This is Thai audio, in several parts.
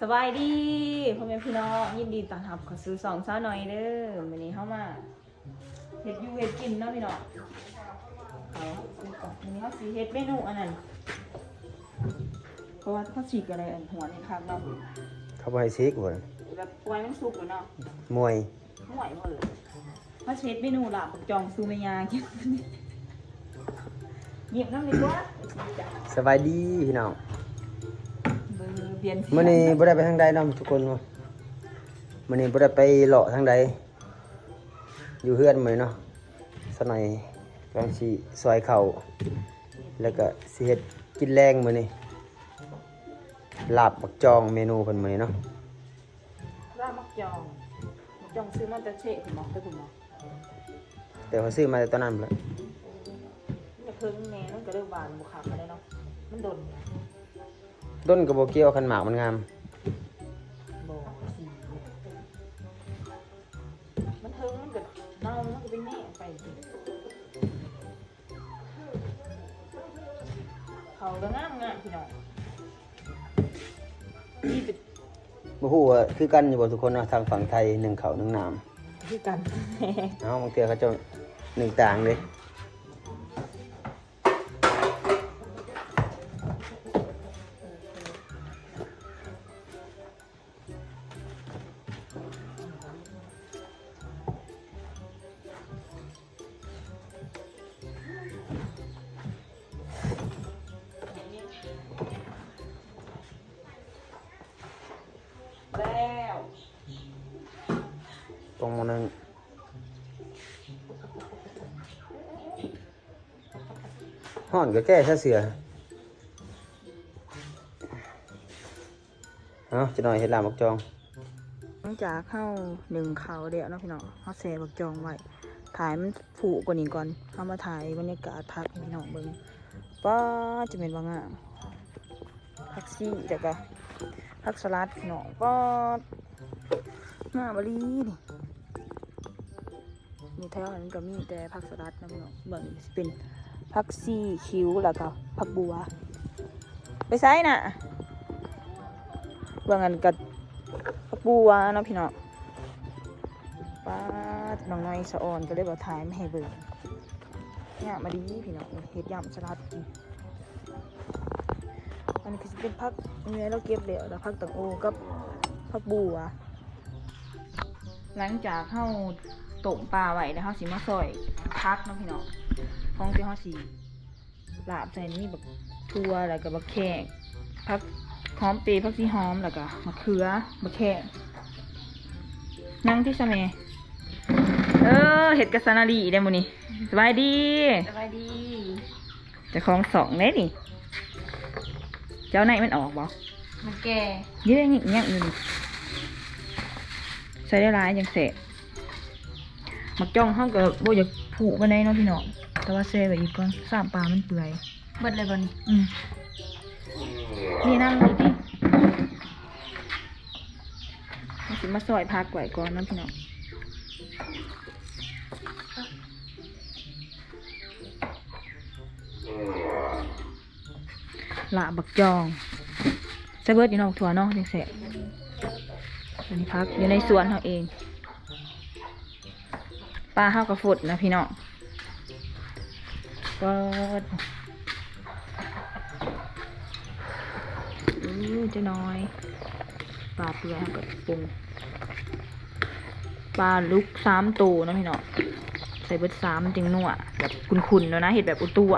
สบายดีพ่อแม่พี่น้องยินดีต้อนรับเข้าสู่สองสาวหน่อยเด้อวันนี้เข้ามาเฮ็ดอยู่เฮ็ดกินเนาะพี่น้องเอาดูก่อนวันนี้เขาสีเฮ็ดเมนูอันนั้นเพราะว่าเขาฉีกอะไรอันหัวนี่ครับเนาะเขาบ่ให้ซิกบ่แบบปล่อยมันสุกแล้วเนาะมวยห่วยหมดเลยเขาสิเฮ็ดเมนูลาบกับจองซูเมยากินหยิบน้ำดีกว่าจ้ะสบายดีพี่น้อง เบอร์เปลี่ยนสีมื้อนี้บ่ได้ไปทางใดเนาะทุกคนว่ามื้อนี้บ่ได้ไปเลาะทางใดอยู่เฮือนมื้อนี้เนาะสักหน่อยกำลังสิซอยข้าวแล้วก็สิเฮ็ดกินแรงมื้อนี้ลาบบักจองเมนูเพิ่นมื้อนี้เนาะลาบมักจองมักจองซื้อมาแต่เชะคุณหมอแต่คุณหมอแต่เขาซื้อมาแต่ตอนนั้นพุ่นแหละมันจะเพิ่งแน่มันก็เริ่มบานบุคักมาได้เนาะมันโดน ต้นก็บ่เกี่ยวคันหมากมันงาม บ่สีมันเทิงมันก็เน่ามันก็เป็นแน่ไปสิเขาก็งามงามพี่น้องนี่เป็นบ่ฮู้ว่าคือกันอยู่บ่ทุกคนเนาะทางฝั่งไทยหนึ่งข้าวหนึ่งน้ำคือกันเอ้าบางเทื่อเขาเจะหนึ่งต่างเลย ตรงนั้นห่อนก็แก้ซะเสือเอาจะหน่อยเห็ดลามบักจองหลังจากเข้าหนึ่งเขาเดียวเนาะพี่น้องเขาแซ่บักจองไว้ถ่ายมันผูกว่านี้ก่อนเอามาถ่ายบรรยากาศพักพี่น้องเบิ่งป้าจะเป็นว่างามพักซี่แต่ก็พักสลัดพี่น้องป้างาบรีนี่ มีแถวนั้นก็มีแต่พักสลัดนะพี่น้องเบิ่งสิเป็นพักซี่คิ้วแล้วก็พักบัว ไปไซน่ะเบิ่งกันกับพักบัวนะพี่น้องป้าน้องน้อยสะออนก็เลยบอกถ่ายไม่ให้เบิ่งเนี่ยมาดีพี่น้องเฮ็ดยำสลัดกินอันนี้คือเป็นพักเนื้อเราเก็บเดี๋ยวแล้วพักตังโอกับพักบัว หลังจากเข้า ตกปลาไว้แล้วเขาสิมาซอยพักเนาะพี่น้องของที่เขาสิลาบใส่นี่แบบทั่วแล้วก็บักแขกพักหอมเปรย์พักซีหอมแล้วก็มะเขือบักแขกนั่งที่สะเมเออเห็ดกะสนาลีได้หมดนี่สบายดีสบายดีเจะคลองสองเน่นี่เจ้าไหนมันออกบ่มันแก่ยืดอย่างนี้อย่างอื่นใส่ได้ร้ายยังเสะ มักจ้องห้องกับโบอยากผูกไปในเนาะพี่น้องแต่ว่าเซ่ไปอีกก่อนสามปลามันเปื่อยเบิดเลยบนนี้อืมนี่นั่งนี่ดิมาสิมาซอยพักไว้ก่อนนะพี่น้องละบักจองเซเบิร์ดอยู่นอกถั่วเนาะจังเสะอันนี้พักอยู่ในสวนเขาเองป ลาเข้ากระฝดนะพี่น้องเปิดอู้จะน้อยปลาเปลือยเขากับปรุงปลาลุกสามตัวนะพี่น้องใส่เบิร์ดสามจึงนัวแบบคุนๆแล้วนะเห็ดแบบอุตัว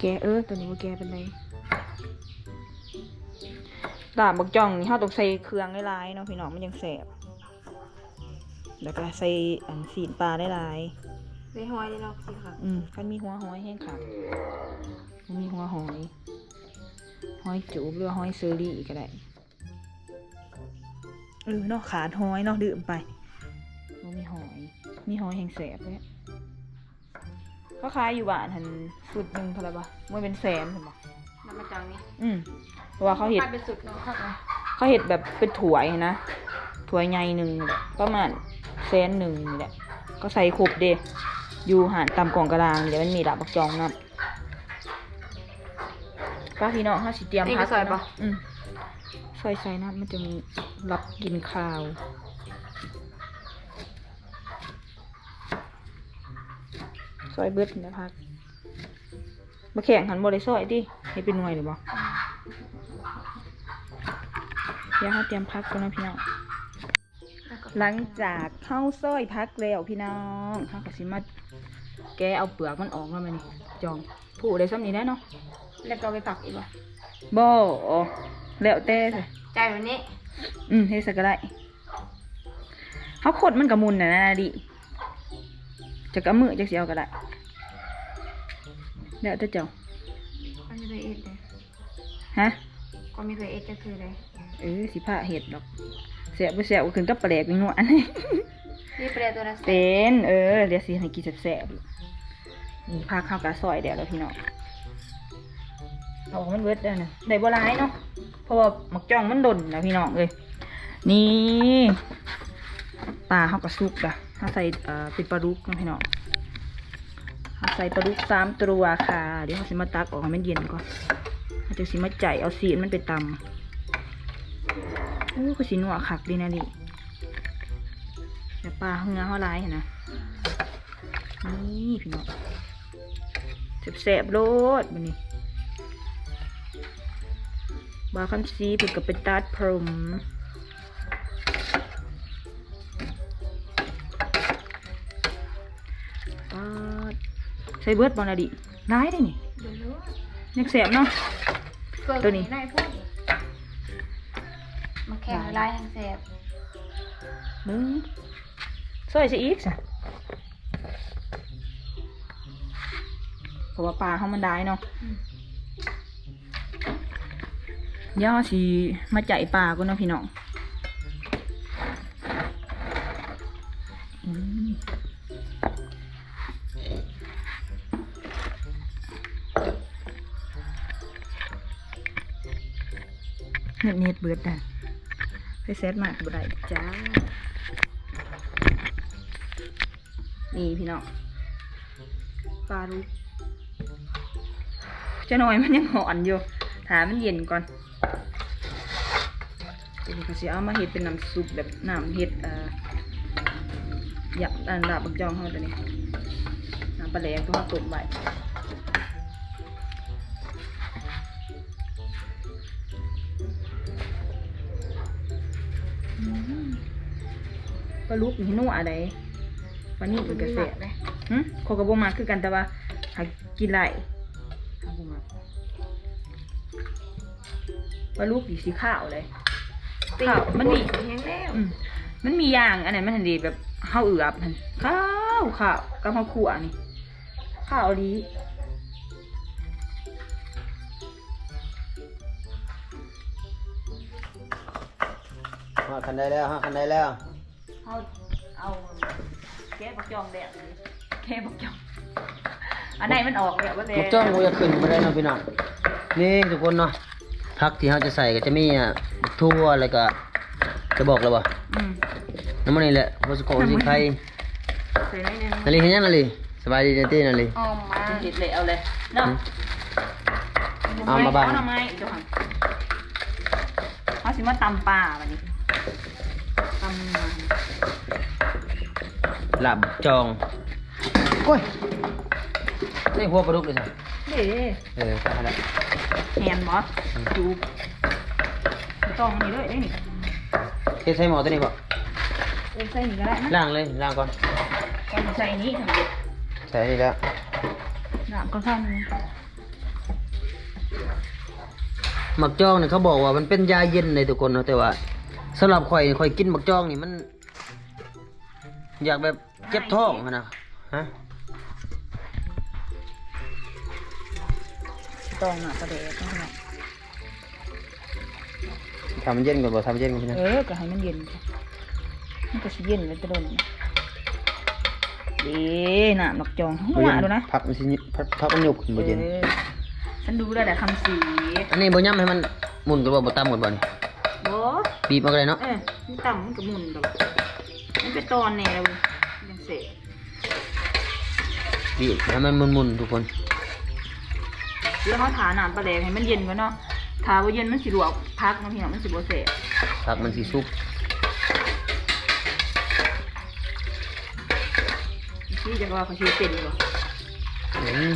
แกเออตัวนี้ว่าแกเป็นไรลาบบักจ่องนี่เขาต้องใส่เครื่องหลายๆเนาะพี่น้องมันยังแสบแล้วก็ใส่อันสีนปลาหลายได้ห้อยได้เราสิค่ะๆอืมคันมีหัวหอยแห้งขาดมันมีหัวหอยหอยจูบหรือว่าหอยเซอรี่ก็ได้เออเนาะขาดหอยเนาะดื่มไปมันมีหอย มีหอยแห้งแสบเลย เขาขายอยู่บ้านหันสุดหนึ่งเท่าไหร่ปะมันเป็นแสนเห็นปะน้ำมาจังนี่อืมเพราะว่าเขาเห็ดขายเป็นสุดเนาะค่ะเขาเห็ดแบบเป็นถ้วยนะถ้วยใหญ่หนึ่งแบบประมาณแสนหนึ่งนี่แหละ ก็ใส่ครบเดอยู่หานตำกล่องกระดางเดี๋ยวมันมีดาบบักจองนับป้าพี่น้องถ้าสิเตรียมนี่พัก็ใส่ปะอืมใส่ใส่น้ำมันจะมีรับกินข้าว ซอยเบิดนะพักมาแข่งหันบริซอยดิให้เป็นหน่วยหรือบ่เดี๋ยวเขาเตรียมพักก่อนนะพี่น้อง หลังจากเข้าซอยพักแล้วพี่น้องเขาก็สิมาแกะเอาเปลือกมันออกแล้วมานี่จองผู้ได้ซ้ำนี้ได้เนาะแล้วก็เอาไปปักอีกบ่บ่แล้วแต่สิใจวันนี้ อืมเฮ็ดสักก็ได้เขาขดมันกระมุนน่ะนะดิ จะกระมือจะเสียวก็ได้แล้วแต่เจ้าก็ไม่เคยเอ็ดเลยฮะก็ไม่เคยเอ็ดจะคือเลยเออสิผ้าเห็ดดอกเสียบ่เสียบ่ขึ้นกับปลาแดกเป็นหนวดนี่เปรียตัวละแสนเป็นเออเดี๋ยวสิให้กินแซ่บๆนี่พาข้าวกะซอยเดี๋ยวแล้วพี่น้องเอาของมันเบิดได้นะได้บ่หลายเนาะเพราะว่าหมักจ้องมันดนนะพี่น้องเลยนี่ปลาเฮากระซุกอะ เฮาใส่เป็นปลาดุกนะพี่น้องเฮาใส่ปลาดุกสามตัวค่ะ เดี๋ยวเฮาสิมาตักออกให้มันเย็นก่อนเฮาจะสิมาใจเอาสีมันไปตำอู้คือสิหนัวคักดีนะดิแต่ปลาเงาเขาลายเห็นนะนี่พี่น้องแสบๆโลดบันนี้บาคันซีเพิ่นก็เป็นตัดพรม ใส่เบิดบอลดิร้ายได้นี่เดี๋ยวรู้ยังแสบเนาะเกิดตัวนี้ได้พูดมาแข่งลายทางแสบมึงซอยซะอีกสะเพราะว่าปลาเขามันได้เนาะเดี๋ยวเราสิมาจ่ายปลาก่อนเนาะพี่น้อง เน็ตเน็ตเบิดอะไปเซตมากบ่ได้จ้า นี่พี่น้องปลาลูกจะหน่อยมันยังหอนอยู่ ถามมันเย็นก่อนทีนี้เขาสิเอามาเฮ็ดเป็นน้ำซุปแบบน้ำเฮ็ดอ่อหยับอันดาบบักจองเขาตัวนี้น้ำปลาแดงตัวเขาตุ่มไว้ ปลาลูกนี่นัวอะไรวันนี้เป็นกระแสะเลยหึขอยกระบมาคือกันแต่ว่าหากินไรหาบ่มาว่าลูกดีสีขาวเลยขาวมันมีแห้งแล้วอืมมันมีอย่างอันไหนมันทันดีแบบข้าวเอือบทันข้าวข้าวกับข้าวขั่วนี่ข้าวดีฮะคันได้แล้วฮะคันได้แล้ว เอาเอาแก้บักจองแดดเลยแก้บักจองอันไหนมันออกแบบว่าแดลูกจ้องกูจะขึ้นมาได้เนาะพี่น้องนี่ทุกคนเนาะพักที่เขาจะใส่ก็จะมีอะทั่วแล้วก็จะบอกเลยว่าอืมน้ำมันนี่แหละโมสโกสิไข่ใส่ได้เลยนาลีเห็นยังนาลีสบายดีเจเต้นาลี ออมมาเด็ดเลยเอาเลยเนาะเอามาบังเอาหน่อไม้เดี๋ยวหันเอาสิมาตำปลาวันนี้ตำมา หลับจอง โอ้ยนี่หัวปลาดุกเลยสิเด้เออใช่แล้วแฮนบอสจูบบ่ต้องอันนี้เลยได้นี่เทใส่หม้อตัวนี้ป่ะเออใส่นี่ก็ได้นะล้างเลยล้างก่อนก่อนใส่นี้ทำเด็ดใส่นี่แล้วน้ำก็ข้างนึงหมักจองเนี่ยเขาบอกว่ามันเป็นยาเย็นเลยทุกคนเนาะแต่ว่าสำหรับข่อยนี่ข่อยกินหมักจองนี่มัน อยากแบบ เจ็บท้องอะนะฮะต้องอะประเดี๋ยวต้องหน่อยทำมันเย็นก่อนบ่ทำมันเย็นก่อนพี่นะเออก็ให้มันเย็นค่ะมันก็สิเย็นเลยจะโดนนะดีน้ำหมักจองหัวดูนะพักมันสิพักพักมันหยุกขึ้นบ่เย็น ออฉันดูแล้วแต่คำสีอันนี้บ่ย่ำให้มันหมุนกันบ่บ่ตามหมดบ่นี่โบบีบมาก็ได้เนาะ เออมันต่ำมันก็หมุนดอกมันมันเป็นตอนเนี่ยเลย ยังเสกบีบให้มันมุนๆทุกคนแล้วเขาถาน้ำปลาแดงให้มันเย็นก่อนเนาะถาว่าเย็นมันสิลวกพักเนาะพี่น้องมันสิบ่เสกผักมันสิสุกที่จะว่าเขาชื่อเป็นบ่อืม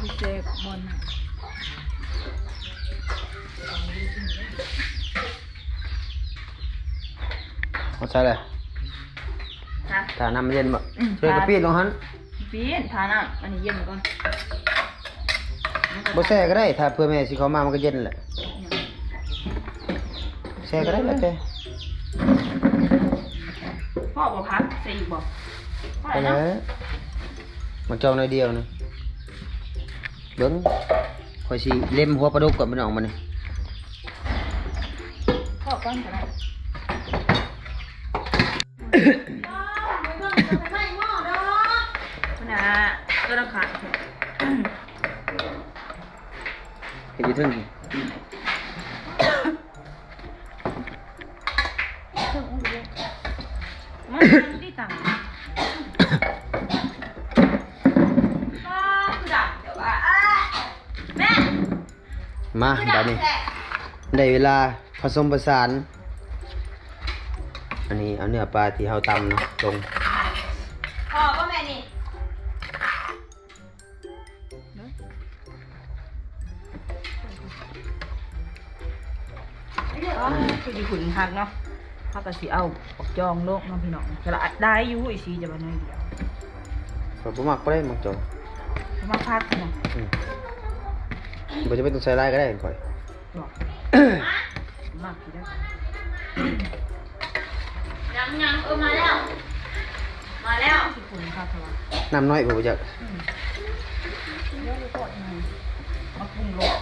พี่เสกบอลน่ะ เอา ใส่เลยฮะถ้าน้ำมันเย็นบ่อืม ช่วยกระปีดลงหันปีนทาน้ำอันนี้เย็นก่อนบ่แช่ก็ได้ ถ้าเพื่อแม่สิเขามามันก็เย็นแหละแช่ก็ได้แล้วแต่ พ่อบอกพักใส่อีกบอกพ่อไปอะไรแล้นะวมันจองหน่อยเดียวนะเบิ้งคอยสิเล็มหัวปลาดุกก่อนมันออกมานี่พ่อก้อนกันนะ คุณอาก็ต้องขาดเห็นอยู่ทึ่งมันที่ต่างก็คือดังเดี๋ยวว่าแม่มาบัดนี้ได้เวลาผสมผสาน อันนี้เอาเนื้อปลาที่เฮาตำเนาะลงพ่อก็แม่นี่คือดีขุนคักเนาะเขาก็สิเอาปอกจองโลกเนาะพี่น้องกระได้อยู่อีสีจะมาหน่อยเดียวข้อยบ่มักบ่ได้มักจองมาพักนะอืมบ่จะเป็นต้องใส่ลายก็ได้ก่อยบอกมากทีได้ ยังยังเออมาแล้ว มาแล้วที่ขุนคักเท่าไหร่น้ำน้อยบ่บ่จักเยอะเลยก็ยังมาปรุงโลก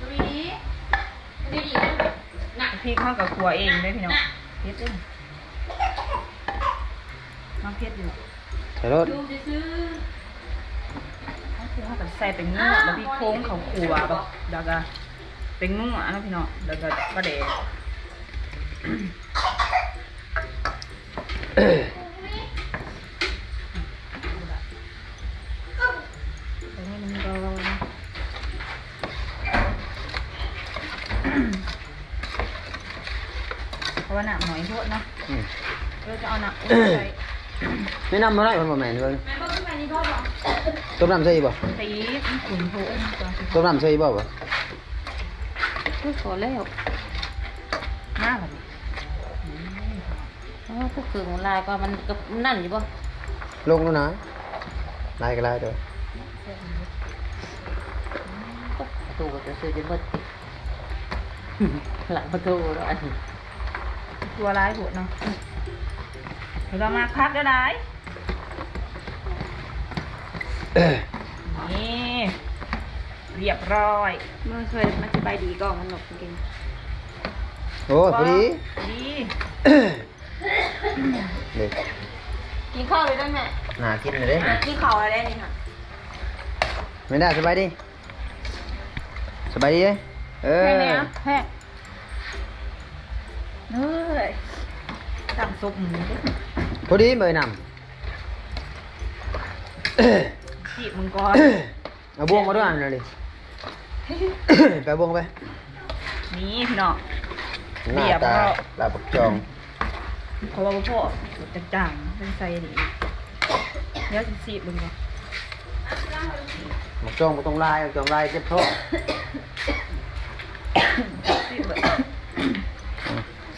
ดูดีดูดีนะพริกเข้ากับครัวเองได้พี่น้องเผ็ดเองมาเผ็ดอยู่ใส่รถดูซื้อเขา คือเขาก็ใส่เป็นงัวแล้วพี่โค้งเขาขัวแบบเดี๋ยวก็เป็นงัวนะพี่น้องเดี๋ยวก็กระเดะตรงนี้มันก็เพราะว่าหนักหน่อยโทษเนาะอืมเราจะเอาหนักใส่แนะนำมาหน่อยมันบ่แม่นเบิ่ง ต้มน้ำใส่อีกบ่ตีมันขุนโพงจ้ะต้มน้ำใส่อีกบ่บ่คือขอแล้วหน้าแบบอ๋อพวกเครื่องลายก็มันกับนั่นอยู่ป่ะลงแล้วนะลายก็ลายเด้อประตูก็จะซื้อจะเบิดหลังประตูแล้วอันนี้ตัวร้ายโหดเนาะเดี๋ยวเรามาพักก็ได้ นี่เรียบร้อยเมื่อเคยมันจะไปดีก็มันหลบกินโอ้พอดีดีนี่กินข้าวเลยได้ไหมน่ากินเลยเด้กินข้าวอะไรนี่ค่ะไม่ได้สบายดีสบายดีเด้เออแห้งเลยนะแห้งเฮ้ยสั่งซุปหมูดิพอดีเมยน จีบมึงก่อนำเอาบ่วงมาด้วยอันนั้นดิ ไปเอาบ่วงไปนี่พี่น้อง หน้าเรียบตาร้อยลาบักจองเขาบอกว่าพ่อจะจ่างเป็นไซดีเดี๋ยวจะจีบมึงก่อนบักจองบ่ต้องลายบักจองลายเจ็บท้องจีบแบบ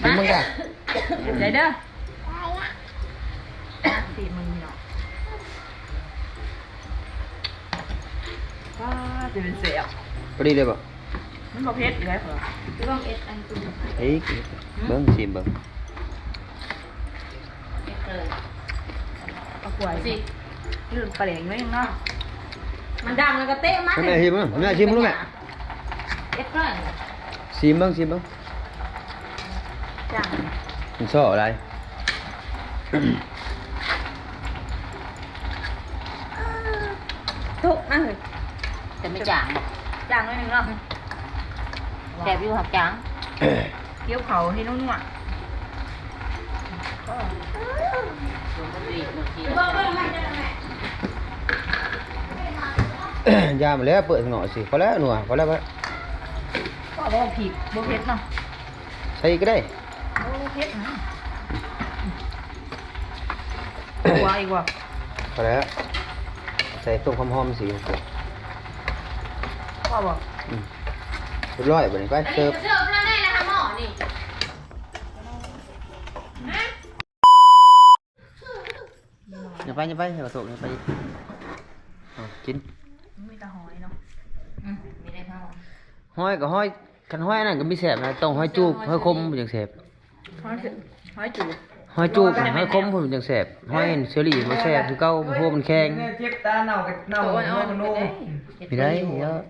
กินมึงกันใจเด้อจีบมึงพี่น้อง ว้าจะเป็นเสียบพอดีเลยบ่มันประเภทอีกแล้วเหรอจะต้องเอ็ดอันตุ้มเฮ้ยเบิ่งสิเบิ่งเอ็ดเลยเอากล้วยสิลืมปลาเหลงไว้ยังเนาะมันดังแล้วก็เตะมากแม่ชิมมั้งแม่ชิมรู้ไหมเอ็ดเลยชิมเบิ่งชิมเบิ่งจ้างมันซ่ออะไรทุกนั่นเลยแต่ ไม่จางหรอกจางหน่อยหนึงเนาะแสบอยู่หักจางเกี่ยวเขาให้นุ่มๆอะรวมกันดีหมดทียามาแล้วเปิดข้างนอกสิพอแล้วหนัวพอแล้วพอแล้วก็บอกผิดบ่เผ็ดเนาะใส่ก็ได้โอ้เผ็ดนะกลัวอีกว่าพอแล้วใส่ต้มหอมๆสิ พ่อบอกอืมเรียบร้อยบัดนี้ไปเสิร์ฟเสิร์ฟแล้วได้นะคะหมอนี่อย่าไปอย่าไปอย่าโตอย่าไปเอากินมีแต่หอยเนาะอืมไม่ได้เข้าห้อยก็ห้อยคันห้อยนั่นก็มีแสบนะต้องห้อยจูบห้อยคมมันจังแสบหอยเสหอยจูบห้อยจูบห้อยคมมันจังแสบห้อยเชอรี่มันแสบคือเก่าเพราะวมันแข็งเจ็บตาเน่ากับเน่าตัวอ่อนเน่าๆโน่ไปได้ไม่ได้เยอะ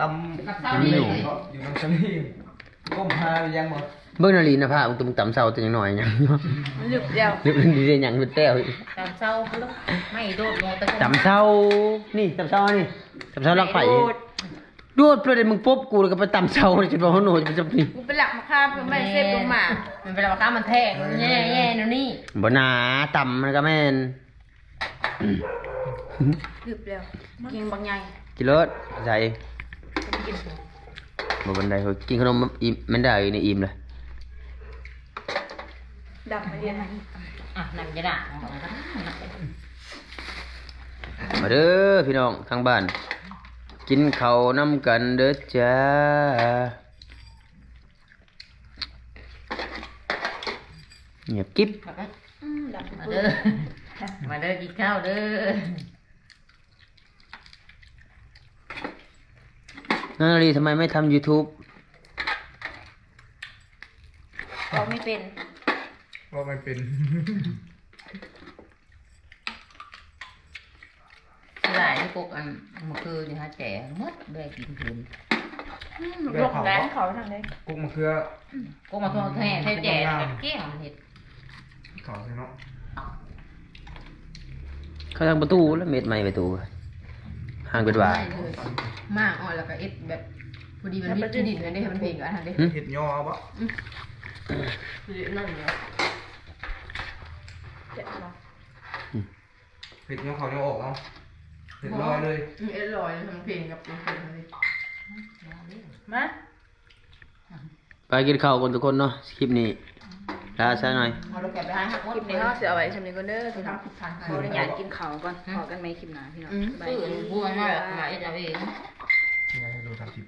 ตำมันอยู่อยู่ตรงชั้นนี้ก้มหายังหมดเบิ่งนาฬิกาผ้ามึงตุ้มต่ำเสาตัวยังหน่อยยังมันหลึบเดียวเรียบดีได้ยังเป็นแต้วอีกตามเศร้าเขาลูกไม่โดดงอตะต่ำเสานี่ต่ำเสานี่ต่ำเสาลักไผ่โดดประเด็นมึงปุ๊บกูเลยก็ไปต่ำเสาเลยจนว่าหัวโหนจะไปจับนี่กูเป็นหลักมาฆ่าเพื่อไม่ให้เซฟลงมามันเป็นราคามันแทงแย่แย่ๆนะนี่บ่หนาต่ำมันก็แม่นหลึบเดียวกินบางใหญ่ กินรถใส่บ่บันไดเฮ้ยกินขนมอิ่มมันได้อยู่ในอิ่มเลยดับมาเรียนอะนั่นจะด่าของมันก็มาเด้อพี่น้องทางบ้าน กินข้าวน้ำกันเด้อจ้าเงียบกิ๊บมาเด้อมาเด้อกินข้าวเด้อ นาลีทำไมไม่ทำ YouTube เราไม่เป็น ว่ามันเป็นหลายที่ปกอันเมื่อคืนนี่ฮะแจ๋หมดด้วยกินคืนลงแรงเขาทางเลยกุ้งมะเขือก็มาทอดแท้แท้แจ๋เกี้ยงมันเห็ดขอใช่เนาะ เข้าทางประตูแล้วเม็ดใหม่ประตู ห่างเป็นว่ามากอ่อนแล้วก็เอ็ดแบบพอดีมันมีที่ดินนั่นได้ให้มันเพลงกันทันได้หึเห็ดยอปะนั่นเนี่ยเจ็บเนาะเห็ดยอเขายังออกเอาเห็ดลอยเลยอืมเอ็ดลอยทำเพลงกับเพลงทันได้มา ไปกินข้าวกันทุกคนเนาะคลิปนี้ ลาซะหน่อยเกะไปร้นห้องเสียเอาไว้ชำนี้ก็เด้อพี่น้องขออนุญาตกินข้าวก่อนขอกันไหมคลิปหนาพี่น้องอืม บายดี พูดง่ายๆหมายจะเอง ดูทำคลิป